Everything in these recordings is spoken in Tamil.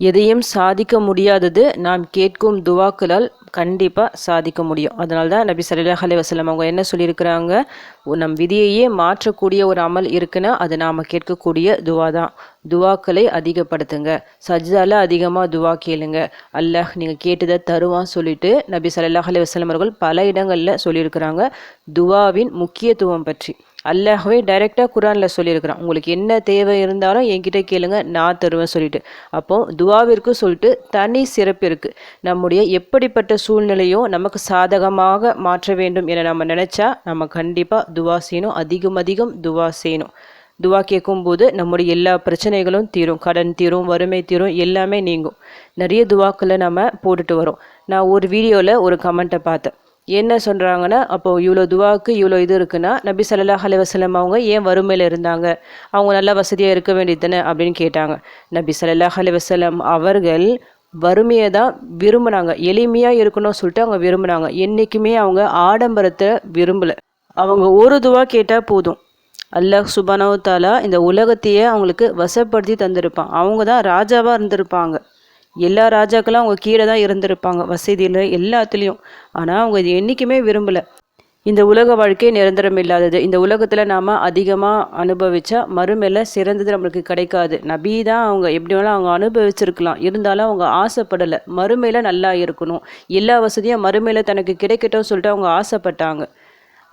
எதையும் சாதிக்க முடியாதது நாம் கேட்கும் துவாக்களால் கண்டிப்பாக சாதிக்க முடியும். அதனால தான் நபி சல்லாஹ் அலி வசலம் அவங்க என்ன சொல்லியிருக்கிறாங்க? நம் விதியையே மாற்றக்கூடிய ஒரு அமல் இருக்குன்னா அது நாம் கேட்கக்கூடிய துவா தான். துவாக்களை அதிகப்படுத்துங்க. சஜ்ஜால அதிகமாக துவா கேளுங்க. அல்லாஹ் நீங்கள் கேட்டதை தருவான் சொல்லிட்டு நபி சல்லாஹ் அலி அவர்கள் பல இடங்களில் சொல்லியிருக்கிறாங்க. துவாவின் முக்கியத்துவம் பற்றி. அல்லாஹவே டைரெக்டாக குரானில் சொல்லியிருக்கிறான். உங்களுக்கு என்ன தேவை இருந்தாலும் என்கிட்ட கேளுங்க நான் தருவேன் சொல்லிட்டு. அப்போது துவாவிற்கு சொல்லிட்டு தனி சிறப்பு இருக்குது நம்முடைய எப்படிப்பட்ட சூழ்நிலையும் நமக்கு சாதகமாக மாற்ற வேண்டும் என நம்ம நினச்சா நம்ம கண்டிப்பாக துவா செய்யணும். அதிகம் அதிகம் துவா செய்யணும். துவா கேட்கும்போது நம்முடைய எல்லா பிரச்சனைகளும் தீரும். கடன் தீரும் வறுமை தீரும் எல்லாமே நீங்கும். நிறைய துவாக்களை நம்ம போட்டுட்டு வரோம். நான் ஒரு வீடியோவில் ஒரு கமெண்ட்டை பார்த்தேன். என்ன சொல்கிறாங்கன்னா அப்போது இவ்வளோ துவாவுக்கு இவ்வளோ இது இருக்குன்னா நபி சல்லாஹ் அலைஹி அவங்க ஏன் வறுமையில் இருந்தாங்க? அவங்க நல்லா வசதியாக இருக்க வேண்டியது தானே அப்படின்னு கேட்டாங்க. நபி சல்லாஹ் அலைஹி அவர்கள் வறுமையை தான் விரும்பினாங்க. எளிமையாக இருக்கணும்னு சொல்லிட்டு அவங்க விரும்பினாங்க. என்றைக்குமே அவங்க ஆடம்பரத்தை விரும்பலை. அவங்க ஒரு துவா கேட்டால் போதும். அல்லாஹ் சுபானவத்தாலா இந்த உலகத்தையே அவங்களுக்கு வசப்படுத்தி தந்திருப்பான். அவங்க தான் ராஜாவாக இருந்திருப்பாங்க. எல்லா ராஜாக்களும் அவங்க கீழே தான் இருந்திருப்பாங்க வசதியில் எல்லாத்துலேயும். ஆனால் அவங்க இது என்றைக்குமே விரும்பலை. இந்த உலக வாழ்க்கை நிரந்தரம் இல்லாதது. இந்த உலகத்தில் நாம் அதிகமாக அனுபவித்தா மறுமையில் சிறந்தது நம்மளுக்கு கிடைக்காது. நபி தான் அவங்க எப்படி வேணாலும் அவங்க அனுபவிச்சிருக்கலாம். இருந்தாலும் அவங்க ஆசைப்படலை. மறுமையில் நல்லா இருக்கணும். எல்லா வசதியும் மறுமையில் தனக்கு கிடைக்கட்டும் சொல்லிட்டு அவங்க ஆசைப்பட்டாங்க.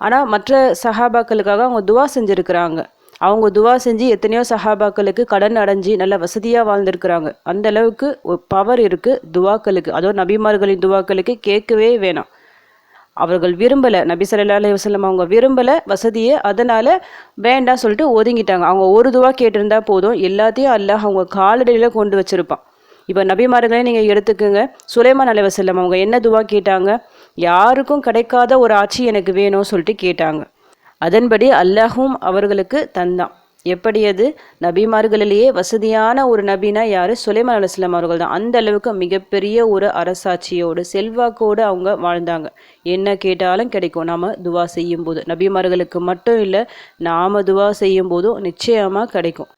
ஆனால் மற்ற சஹாபாக்களுக்காக அவங்க துவா செஞ்சுருக்கிறாங்க. அவங்க துவா செஞ்சு எத்தனையோ சஹாபாக்களுக்கு கடன் அடைஞ்சு நல்ல வசதியாக வாழ்ந்திருக்கிறாங்க. அந்த அளவுக்கு பவர் இருக்குது துவாக்களுக்கு. அதுவும் நபிமார்களின் துவாக்களுக்கு கேட்கவே வேணாம். அவர்கள் விரும்பலை நபி சல்லா அலி வசலம் அவங்க விரும்பலை வசதியை அதனால் வேண்டாம் சொல்லிட்டு ஒதுங்கிட்டாங்க. அவங்க ஒரு துவா கேட்டிருந்தா போதும். எல்லாத்தையும் அல்லாஹ் அவங்க காலடியில் கொண்டு வச்சுருப்பான். இப்போ நபிமார்களே நீங்கள் எடுத்துக்கோங்க. சுலைமான் அலைஹி வஸல்லம் அவங்க என்ன துவா கேட்டாங்க? யாருக்கும் கிடைக்காத ஒரு ஆட்சி எனக்கு வேணும் சொல்லிட்டு கேட்டாங்க. அதன்படி அல்லாஹும் அவர்களுக்கு தந்தான். எப்படி அது? நபிமார்களிலேயே வசதியான ஒரு நபினா யார்? சுலைமான் அலுவலாம் அவர்கள் தான் அந்த அளவுக்கு மிகப்பெரிய ஒரு அரசாட்சியோடு செல்வாக்கோடு அவங்க வாழ்ந்தாங்க. என்ன கேட்டாலும் கிடைக்கும். நாம துவா செய்யும் போது நபிமார்களுக்கு மட்டும் இல்லை நாம துவா செய்யும் போதும் நிச்சயமாக கிடைக்கும்.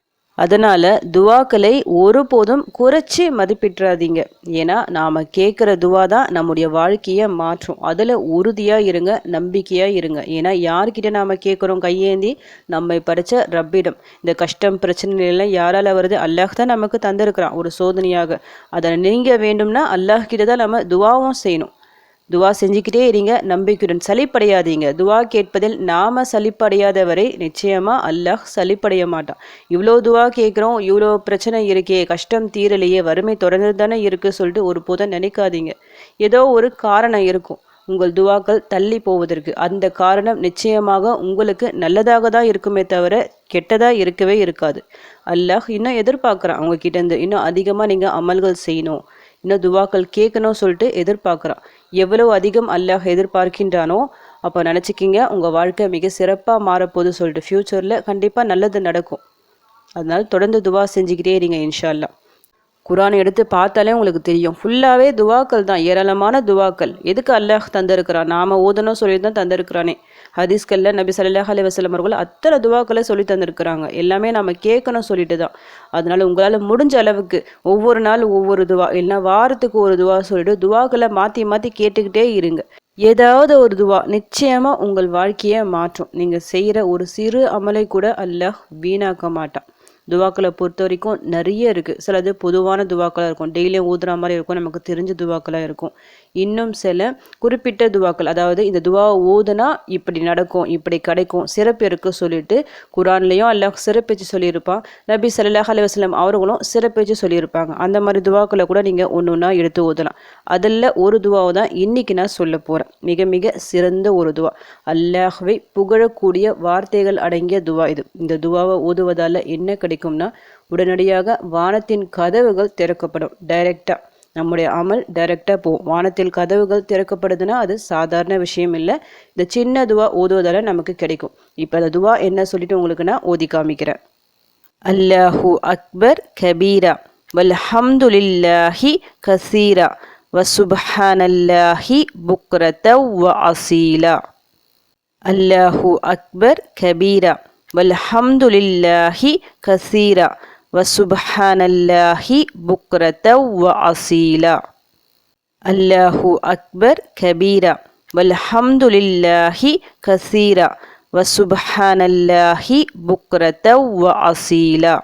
அதனால் துவாக்களை ஒருபோதும் குறைச்சி மதிப்பிட்டுறாதீங்க ஏன்னா நாம் கேட்குற துவா தான் நம்முடைய வாழ்க்கையை மாற்றும். அதில் உறுதியாக இருங்க நம்பிக்கையாக இருங்க. ஏன்னா யார்கிட்ட நாம் கேட்குறோம் கையேந்தி நம்மை படைச்ச ரப்பிடம். இந்த கஷ்டம் பிரச்சனை எல்லாம் வருது? அல்லாஹ் தான் நமக்கு தந்திருக்கிறான் ஒரு சோதனையாக. அதை நீங்க வேண்டும்னா அல்லாஹ் கிட்ட தான் நம்ம துவாவும் செய்யணும். துவா செஞ்சுக்கிட்டே இருங்க நம்பிக்கையுடன் சளிப்படையாதீங்க துவா கேட்பதில் நாம சளிப்படையாதவரை நிச்சயமா அல்லாஹ் சலிப்படைய மாட்டான். இவ்வளோ துவா கேட்குறோம் இவ்வளோ பிரச்சனை இருக்கே கஷ்டம் தீரலையே வறுமை தொடர்ந்து தானே இருக்கு சொல்லிட்டு ஒரு போதும் நினைக்காதீங்க. ஏதோ ஒரு காரணம் இருக்கும் உங்கள் துவாக்கள் தள்ளி போவதற்கு. அந்த காரணம் நிச்சயமாக உங்களுக்கு நல்லதாக தான் இருக்குமே தவிர கெட்டதாக இருக்கவே இருக்காது. அல்லாஹ் இன்னும் எதிர்பார்க்குறான் அவங்க கிட்டேருந்து இன்னும் அதிகமாக நீங்கள் அமல்கள் செய்யணும். இன்னும் துவாக்கள் கேட்கணும் சொல்லிட்டு எதிர்பார்க்குறான் எவ்வளோ அதிகம் அல்லாஹ் எதிர்பார்க்கின்றானோ அப்போ நினச்சிக்கிங்க உங்கள் வாழ்க்கை மிக சிறப்பாக மாறப்போகுது சொல்லிட்டு ஃப்யூச்சரில் கண்டிப்பாக நல்லது நடக்கும். அதனால் தொடர்ந்து துவா செஞ்சுக்கிட்டே இருங்க இன்ஷால்லாம் குரான் எடுத்து பார்த்தாலே உங்களுக்கு தெரியும். ஃபுல்லாகவே துவாக்கள் தான் ஏராளமான துவாக்கள். எதுக்கு அல்லாஹ் தந்திருக்கிறான்? நாம ஓதணும் சொல்லி தான் தந்திருக்கிறானே. ஹதீஸ்கல்ல நபி சல்லாஹ் அலி வசலம் அவர்கள் அத்தனை துவாக்களை சொல்லி தந்திருக்கிறாங்க. எல்லாமே நம்ம கேட்கணும் சொல்லிட்டு தான். அதனால உங்களால் முடிஞ்ச அளவுக்கு ஒவ்வொரு நாள் ஒவ்வொரு துவா இல்லைன்னா வாரத்துக்கு ஒரு துவா சொல்லிட்டு துவாக்களை மாற்றி மாற்றி கேட்டுக்கிட்டே இருங்க. ஏதாவது ஒரு துவா நிச்சயமாக உங்கள் வாழ்க்கையை மாற்றும். நீங்கள் செய்கிற ஒரு சிறு அமலை கூட அல்லாஹ் வீணாக்க மாட்டான். துவாக்களை பொறுத்த வரைக்கும் நிறைய இருக்குது சிலது பொதுவான துவாக்களாக இருக்கும். டெய்லியும் ஊதுற மாதிரி இருக்கும். நமக்கு தெரிஞ்ச துவாக்களாக இருக்கும். இன்னும் சில குறிப்பிட்ட துவாக்கள் அதாவது இந்த துவாவை ஊதுனா இப்படி நடக்கும் இப்படி கிடைக்கும் சிறப்பு இருக்கு சொல்லிட்டு குரான்லேயும் அல்லாஹ் சிறப்பிச்சு சொல்லியிருப்பான் நபி சல்லாஹ் அலைஹி வஸல்லம் அவர்களும் சிறப்பிச்சு சொல்லியிருப்பாங்க. அந்த மாதிரி துவாக்களை கூட நீங்கள் ஒன்று ஒன்றா எடுத்து ஊதலாம். அதில் ஒரு துவாவை தான் இன்னைக்கு நான் சொல்ல போகிறேன் மிக மிக சிறந்த ஒரு துவா. அல்லாஹ்வை புகழக்கூடிய வார்த்தைகள் அடங்கிய துவா இது. இந்த துவாவை ஊதுவதால் என்ன கிடைக்கும்னா உடனடியாக வானத்தின் கதவுகள் திறக்கப்படும். டைரெக்டாக நம்முடைய அமல் டைரெக்டாக போகும் வானத்தில் கதவுகள் திறக்கப்படுதுன்னா அது சாதாரண விஷயம் இல்லை. இந்த சின்ன துவா ஓதுவதால் நமக்கு கிடைக்கும். இப்போ அந்த துவா என்ன சொல்லிட்டு உங்களுக்கு நான் ஓதி காமிக்கிறேன். அல்லாஹு அக்பர் கபீரா. வல்ஹம்துலில்லாஹி கசீரா. வசுபஹானல்லாஹி புக்ரத வ அசீலா. அல்லாஹு அக்பர் கபீரா. வல்ஹம்துலில்லாஹி கசீரா வசுபஹானல்லாஹி புக்ரத வ அசீலா. அல்லாஹு அக்பர் கபீரா வல்ஹம்துலில்லாஹி கசீரா வசுபஹானல்லாஹி புக்ரத வ அசீலா.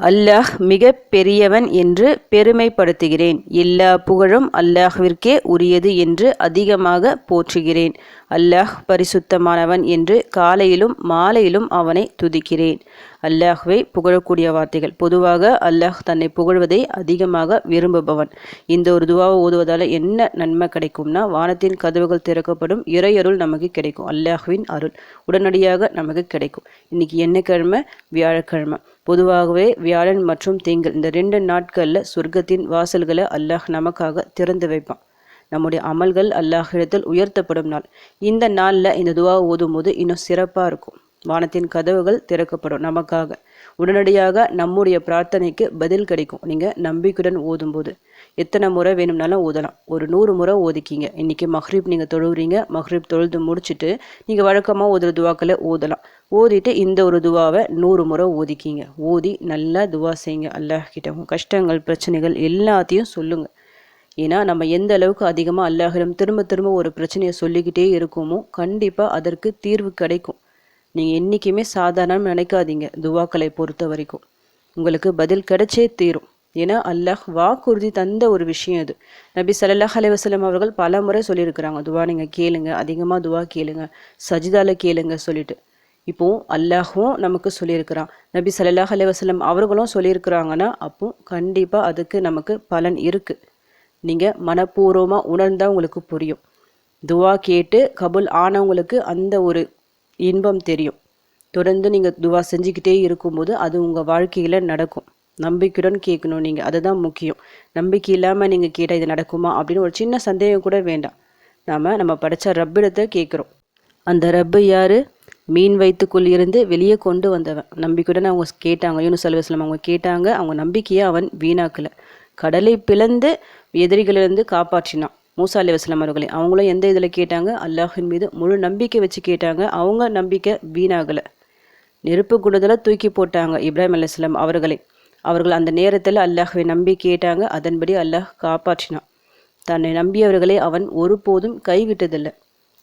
அல்லாஹ் மிக பெரியவன் என்று பெருமைப்படுத்துகிறேன். எல்லா புகழும் அல்லாஹ்விற்கே உரியது என்று அதிகமாக போற்றுகிறேன். அல்லாஹ் பரிசுத்தமானவன் என்று காலையிலும் மாலையிலும் அவனை துதிக்கிறேன். அல்லாஹ்வை புகழக்கூடிய வார்த்தைகள். பொதுவாக அல்லாஹ் தன்னை புகழ்வதை அதிகமாக விரும்புபவன். இந்த ஒரு துவாவை ஓதுவதால் என்ன நன்மை கிடைக்கும்னா வானத்தின் கதவுகள் திறக்கப்படும் இறையருள் நமக்கு கிடைக்கும். அல்லாஹ்வின் அருள் உடனடியாக நமக்கு கிடைக்கும். இன்னைக்கு என்ன கிழமை வியாழக்கிழமை. பொதுவாகவே வியாழன் மற்றும் திங்கள் இந்த ரெண்டு நாட்களில் சொர்க்கத்தின் வாசல்களை அல்லாஹ் நமக்காக திறந்து வைப்பான். நம்முடைய அமல்கள் அல்லாஹிடத்தில் உயர்த்தப்படும் நாள். இந்த நாளில் இந்த துவா ஓதும் போது இன்னும் சிறப்பாக இருக்கும். வானத்தின் கதவுகள் திறக்கப்படும் நமக்காக. உடனடியாக நம்முடைய பிரார்த்தனைக்கு பதில் கிடைக்கும். நீங்கள் நம்பிக்கையுடன் ஓதும்போது. எத்தனை முறை வேணும்னாலும் ஓதலாம். ஒரு நூறு முறை ஓதிக்கிங்க. இன்றைக்கி மஹ்ரீப் நீங்கள் தொழுவுறீங்க. மஹ்ரீப் தொழுது முடிச்சுட்டு நீங்கள் வழக்கமாக ஓதுற துவாக்களை ஓதலாம். ஓதிட்டு இந்த ஒரு துவாவை நூறு முறை ஓதிக்கிங்க. ஓதி நல்லா துவா செய்யுங்க. அல்லாஹ் கிட்ட உங்கள் கஷ்டங்கள் பிரச்சனைகள் எல்லாத்தையும் சொல்லுங்கள் ஏன்னா நம்ம எந்த அளவுக்கு அதிகமாக அல்லாஹிடம் திரும்ப திரும்ப ஒரு பிரச்சனையை சொல்லிக்கிட்டே இருக்கோமோ கண்டிப்பாக அதற்கு தீர்வு கிடைக்கும். நீங்கள் என்றைக்குமே சாதாரணம் நினைக்காதீங்க துவாக்களை பொறுத்த வரைக்கும். உங்களுக்கு பதில் கிடைச்சே தீரும். ஏன்னா அல்லாஹ் வாக்குறுதி தந்த ஒரு விஷயம் அது. நபி சல்லாஹ் அலைவசலம் அவர்கள் பல முறை சொல்லியிருக்கிறாங்க துவா நீங்கள் கேளுங்க அதிகமாக துவா கேளுங்க சஜிதால கேளுங்க சொல்லிட்டு. இப்போ அல்லாஹும் நமக்கு சொல்லியிருக்கிறான். நபி சல்லாஹ் அலைவசலம் அவர்களும் சொல்லியிருக்கிறாங்கன்னா அப்போ கண்டிப்பாக அதுக்கு நமக்கு பலன் இருக்குது நீங்கள் மனப்பூர்வமாக உணர்ந்தால் உங்களுக்கு புரியும். துவா கேட்டு கபுல் ஆனவங்களுக்கு அந்த ஒரு இன்பம் தெரியும். தொடர்ந்து நீங்கள் துவா செஞ்சுக்கிட்டே இருக்கும்போது அது உங்கள் வாழ்க்கையில் நடக்கும். நம்பிக்கையுடன் கேட்கணும் நீங்கள் அதுதான் முக்கியம். நம்பிக்கை இல்லாமல் நீங்கள் கேட்டால் இது நடக்குமா அப்படின்னு ஒரு சின்ன சந்தேகம் கூட வேண்டாம். நாம் நம்ம படித்த ரப்பிடத்தை கேட்குறோம். அந்த ரப்பு யார்? மீன் வைத்துக்குள் இருந்து வெளியே கொண்டு வந்தவன். நம்பிக்கையுடன் அவங்க கேட்டாங்க. யூனுஸ் அலுவலம் அவங்க கேட்டாங்க. அவங்க நம்பிக்கையை அவன் வீணாக்கலை. கடலை பிளந்து எதிரிகளிலிருந்து காப்பாற்றினான். மூசா அலி வஸ்லாம் அவர்களை. அவங்களும் எந்த இதில் கேட்டாங்க? அல்லாஹின் மீது முழு நம்பிக்கை வச்சு கேட்டாங்க. அவங்க நம்பிக்கை வீணாகலை. நெருப்பு குடுதலை தூக்கி போட்டாங்க இப்ராஹிம் அலிஸ்லாம் அவர்களை. அவர்கள் அந்த நேரத்தில் அல்லாஹுவை நம்பி கேட்டாங்க. அதன்படி அல்லாஹ் காப்பாற்றினான். தன்னை நம்பியவர்களை அவன் ஒருபோதும் கைவிட்டதில்லை.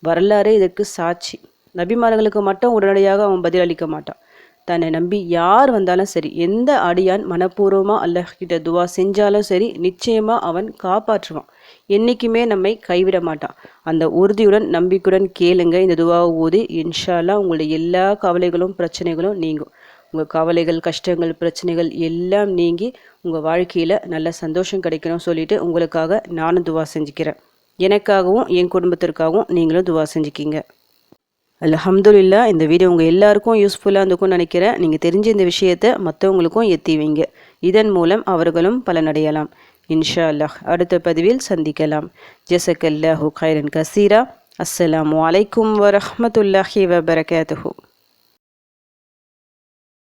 வரலாறே இதற்கு சாட்சி. நபிமார்களுக்கு மட்டும் உடனடியாக அவன் பதிலளிக்க மாட்டான். தன்னை நம்பி யார் வந்தாலும் சரி எந்த அடியான் மனப்பூர்வமாக அல்லாஹ் கிட்ட துவா செஞ்சாலும் சரி நிச்சயமாக அவன் காப்பாற்றுவான். என்றைக்குமே நம்மை கைவிட மாட்டான். அந்த உறுதியுடன் நம்பிக்கையுடன் கேளுங்க. இந்த துவாவை ஊதி இன்ஷால்லாம் உங்களுடைய எல்லா கவலைகளும் பிரச்சனைகளும் நீங்கும். உங்கள் கவலைகள் கஷ்டங்கள் பிரச்சனைகள் எல்லாம் நீங்கி உங்கள் வாழ்க்கையில் நல்ல சந்தோஷம் கிடைக்கணும் சொல்லிட்டு உங்களுக்காக நானும் துவா செஞ்சுக்கிறேன். எனக்காகவும் என் குடும்பத்திற்காகவும் நீங்களும் துவா செஞ்சுக்கிங்க. அலஹம்துல்லா இந்த வீடியோ உங்கள் எல்லாருக்கும் யூஸ்ஃபுல்லாக இருந்துக்கும் நினைக்கிறேன். நீங்கள் தெரிஞ்ச இந்த விஷயத்தை மற்றவங்களுக்கும் எத்திவீங்க இதன் மூலம் அவர்களும் பலனடையலாம். இன்ஷா அல்லாஹ் அடுத்த பதிவில் சந்திக்கலாம். ஜசக் கைரன் கசீரா. அஸ்ஸலாம் வலைக்கம் வரமத்துல்லாஹி வபரகாத்துஹூ.